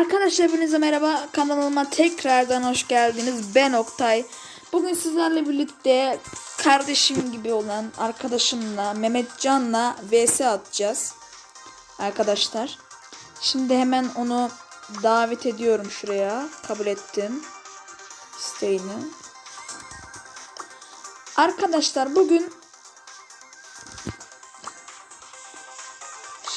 Arkadaşlar hepinize merhaba. Kanalıma tekrardan hoş geldiniz. Ben Oktay. Bugün sizlerle birlikte kardeşim gibi olan arkadaşımla Mehmetcan'la vs atacağız. Arkadaşlar. Şimdi hemen onu davet ediyorum şuraya. Kabul ettim. İsteğini. Arkadaşlar bugün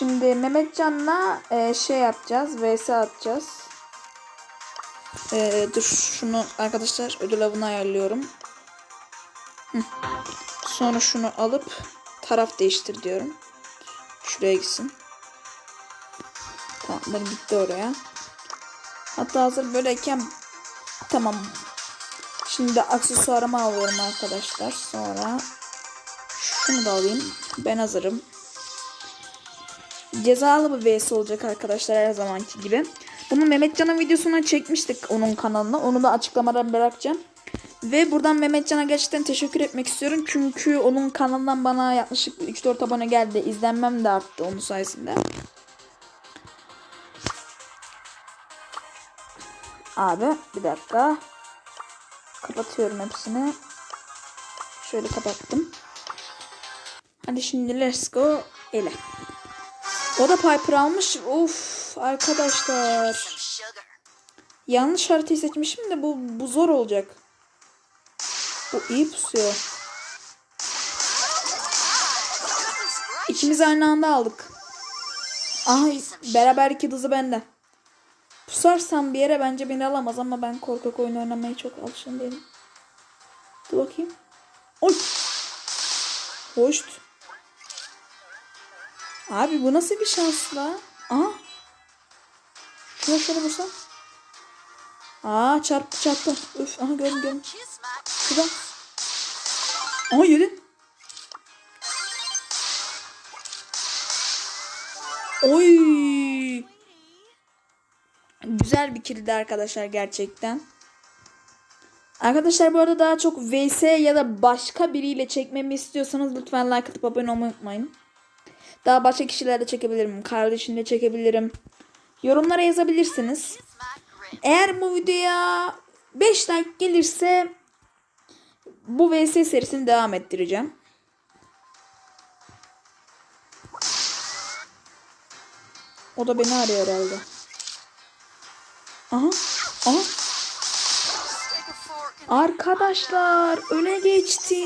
Şimdi Mehmetcan'la e, şey yapacağız. VS atacağız. E, dur şunu arkadaşlar ödül avını ayarlıyorum. Sonra şunu alıp taraf değiştir diyorum. Şuraya gitsin. Tamam gitti oraya. Hatta hazır böyleyken tamam. Şimdi aksesuarımı alıyorum arkadaşlar. Sonra şunu da alayım. Ben hazırım cezalı bir vs olacak arkadaşlar her zamanki gibi. Bunu Mehmetcan'ın videosuna çekmiştik onun kanalına. Onu da açıklamadan bırakacağım. Ve buradan Mehmetcan'a gerçekten teşekkür etmek istiyorum. Çünkü onun kanalından bana yaklaşık 3-4 abone geldi. İzlenmem de arttı onun sayesinde. Abi bir dakika. Kapatıyorum hepsini. Şöyle kapattım. Hadi şimdi let's go. Ele. O da Piper almış. Of arkadaşlar. Yanlış haritayı seçmişim de bu, bu zor olacak. Bu iyi pusuyor. İkimiz aynı anda aldık. Ay beraber iki hızı bende. Pusarsam bir yere bence beni alamaz ama ben korkak oyun oynamaya çok alışkın değilim. Dur bakayım. Oy. Hoş. Abi bu nasıl bir şans la? Aha. Şuna şöyle vursam. Aa çarptı çarptı. Üf aha gördüm gördüm. Şurada. Aha yedi. Oy. Güzel bir kilidi arkadaşlar gerçekten. Arkadaşlar bu arada daha çok VS ya da başka biriyle çekmemi istiyorsanız lütfen like atıp abone olmayı unutmayın. Daha başka kişilerle çekebilirim. Kardeşimle çekebilirim. Yorumlara yazabilirsiniz. Eğer bu videoya 5 like gelirse bu VS serisini devam ettireceğim. O da beni arıyor herhalde. Aha. Aha. Arkadaşlar öne geçti.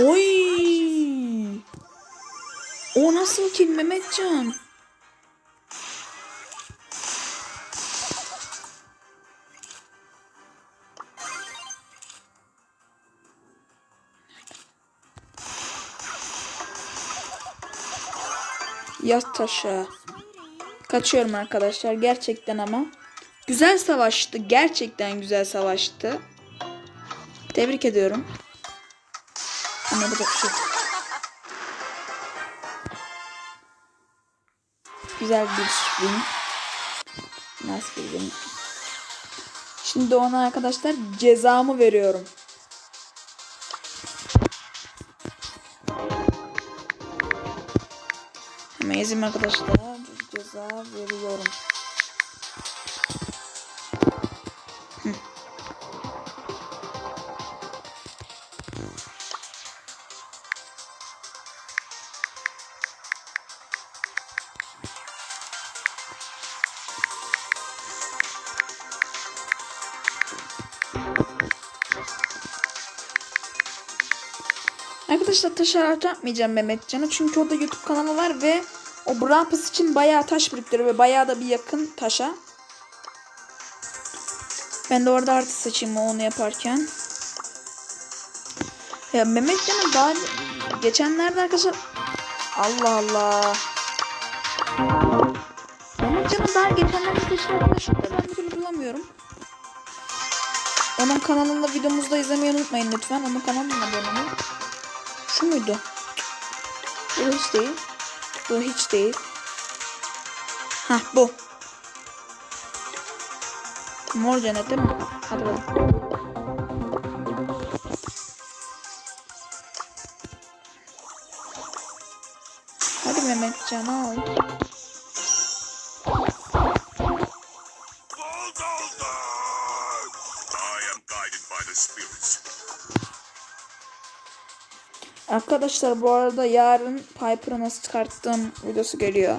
Oy! O nasıl ki Mehmetcan? Yaz taşa. Kaçıyorum arkadaşlar gerçekten ama. Güzel savaştı. Gerçekten güzel savaştı. Tebrik ediyorum. Ama bu da bir şey. Güzel bir win. Nasıl bir win? Şimdi ona arkadaşlar cezamı veriyorum. Hemen arkadaşlar. Ceza veriyorum. Arkadaşlar taş atmayacağım Mehmetcan'a. Çünkü orada YouTube kanalı var ve o Brampus için bayağı taş biriktiriyor ve bayağı da bir yakın taşa. Ben de orada artı seçeyim onu yaparken. Ya Mehmetcan'ın daha geçenlerde arkadaşlar Allah Allah. Mehmetcan'ın daha geçenlerde seçtiği arkadaşlar ben bir türlü bulamıyorum. Onun kanalında videomuzda izlemeyi unutmayın lütfen. Onun kanalının abone Şu muydu? Bu hiç değil. Bu hiç değil. Ha bu. Mor cennet değil mi? Hadi bakalım. Mehmetcan al. I am guided by the spirits. Arkadaşlar bu arada yarın Piper'ı nasıl çıkarttığım videosu geliyor.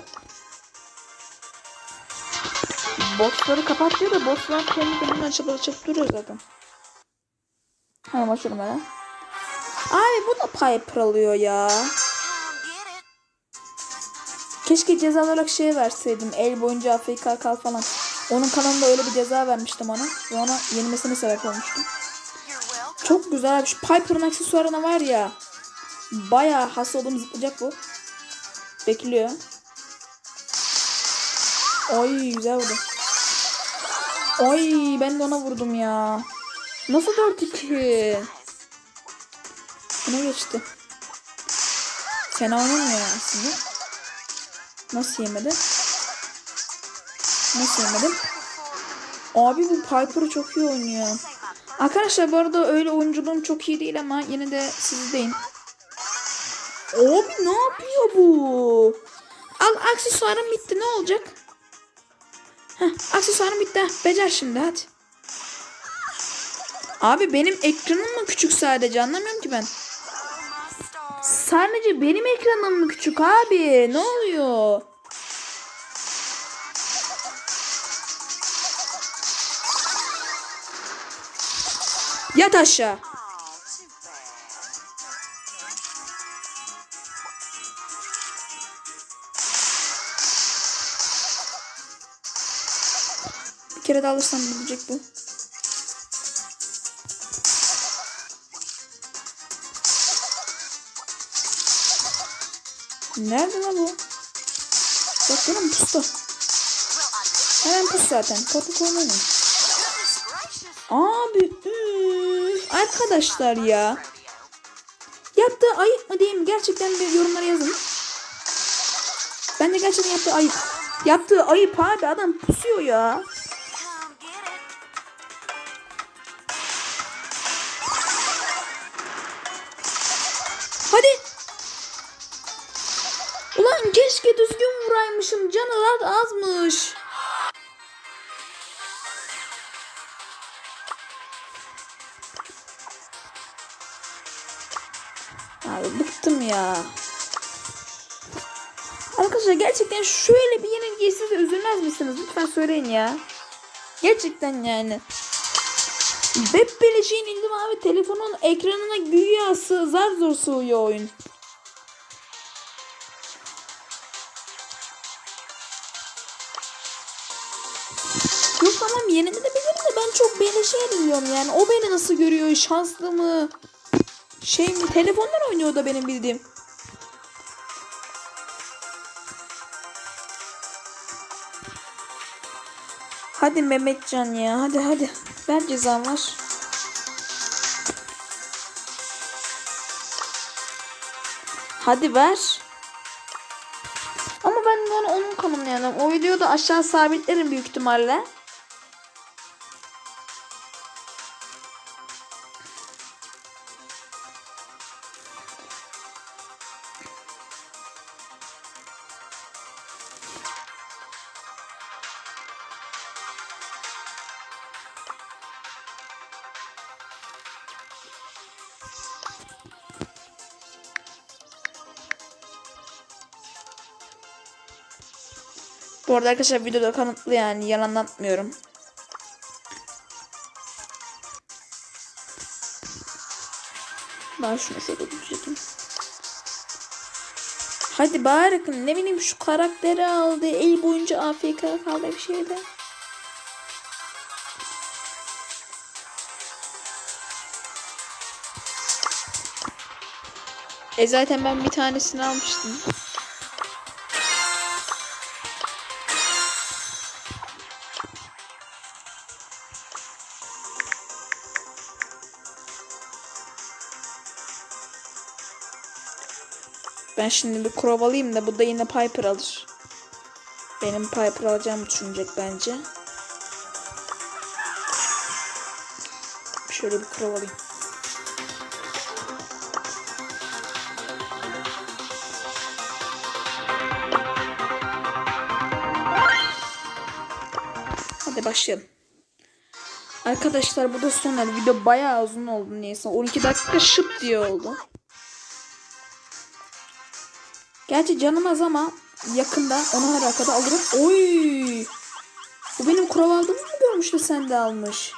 Bossları kapat diyor da bosslar kendi kendine açıp açıp duruyor zaten. Hemen açıyorum hemen. Abi bu da Piper alıyor ya. Keşke ceza olarak şey verseydim. El boyunca AFK kal falan. Onun kanalında öyle bir ceza vermiştim ona. Ve ona yenilmesine sebep olmuştum. Çok güzel abi. Şu Piper'ın aksesuarına var ya. Bayağı has oldum zıplayacak bu. Bekliyor. Oy güzel vurdu. Oy ben de ona vurdum ya. Nasıl 4-2? Buna geçti. Fena oynamıyor aslında. Nasıl yemedi? Nasıl yemedim? Abi bu Piper'ı çok iyi oynuyor. Arkadaşlar bu arada öyle oyunculuğum çok iyi değil ama yine de sizdeyim. Abi ne yapıyor bu? Al aksesuarım bitti ne olacak? Heh, aksesuarım bitti. Becer şimdi hadi. Abi benim ekranım mı küçük sadece anlamıyorum ki ben. Sadece benim ekranım mı küçük abi? Ne oluyor? Yat aşağı. Kere de alırsam bilecek bu. Nerede lan bu? Bak benim pustu. Hemen pus zaten. Korku koymayın. Abi üf. Arkadaşlar ya. Yaptığı ayıp mı mi? Gerçekten bir yorumlara yazın. Ben de gerçekten yaptığı ayıp. Yaptığı ayıp abi adam pusuyor ya. Hadi. Ulan keşke düzgün vuraymışım. Canı rahat azmış. Abi bıktım ya. Arkadaşlar gerçekten şöyle bir yenilgiye siz üzülmez misiniz? Lütfen söyleyin ya. Gerçekten yani. Web beleşiğin indim abi. Telefonun ekranına güya zar zor sığıyor oyun. Yok tamam yenimi de bilirim de ben çok beleşe yeniliyorum yani. O beni nasıl görüyor? Şanslı mı? Şey mi? Telefondan oynuyor da benim bildiğim. Hadi Mehmetcan ya. Hadi hadi. Ver cezan var. Hadi ver. Ama ben onu onun kanalına yanım. O videoyu da aşağı sabitlerim büyük ihtimalle. Bu arada arkadaşlar videoda kanıtlı yani yalan anlatmıyorum. Ben şunu şöyle düzelteyim. Hadi bari ne bileyim şu karakteri aldı. El boyunca AFK kaldı bir şeyde. E zaten ben bir tanesini almıştım. Ben şimdi bir Crow alayım da bu da yine Piper alır. Benim Piper alacağımı düşünecek bence. Şöyle bir Crow alayım. Hadi başlayalım. Arkadaşlar bu da son video bayağı uzun oldu neyse 12 dakika şıp diye oldu. Gerçi canım az ama yakında onu her arkada alırım. Oy! Bu benim kurav aldığımı mı görmüş de sen de almış?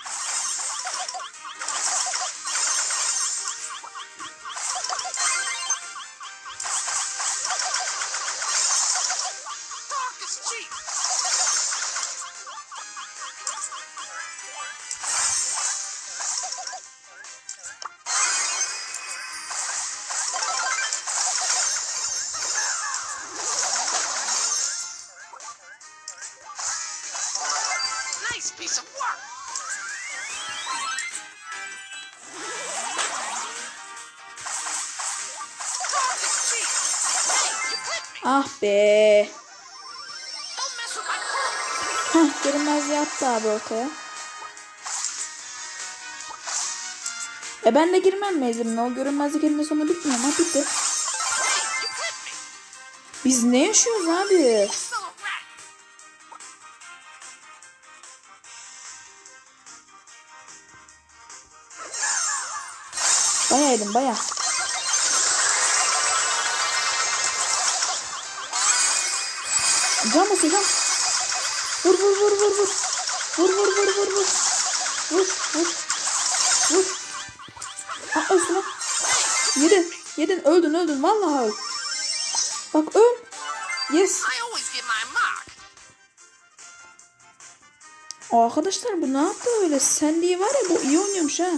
Ah be. Hah görünmezliği attı abi ortaya. E ben de girmem mezununa. O görünmezlik elinde sonu bitmiyor ama bitti. Biz ne yaşıyoruz abi? Bayağı yedim bayağı. Can basıyor can. Vur vur vur vur vur. Vur vur vur vur vur. Vur vur. Vur. Aa üstüne. Yedin. Yedin öldün öldün vallahi öl. Bak öl. Yes. Aa, arkadaşlar bu ne yaptı öyle? Sandy var ya bu iyi oynuyormuş ha.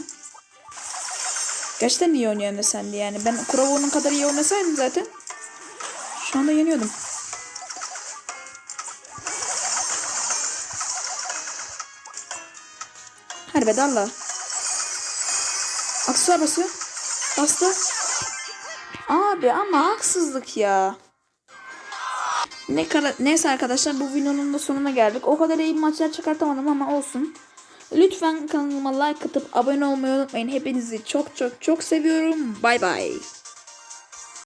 Gerçekten iyi oynuyor hem de Sandy yani. Ben Kurovo'nun kadar iyi oynasaydım zaten. Şu anda yeniyordum. Hadi be dalla. Aksesuar basıyor. Bastı. Abi ama haksızlık ya. Ne kara- Neyse arkadaşlar bu videonun da sonuna geldik. O kadar iyi maçlar çıkartamadım ama olsun. Lütfen kanalıma like atıp abone olmayı unutmayın. Hepinizi çok çok çok seviyorum. Bay bay.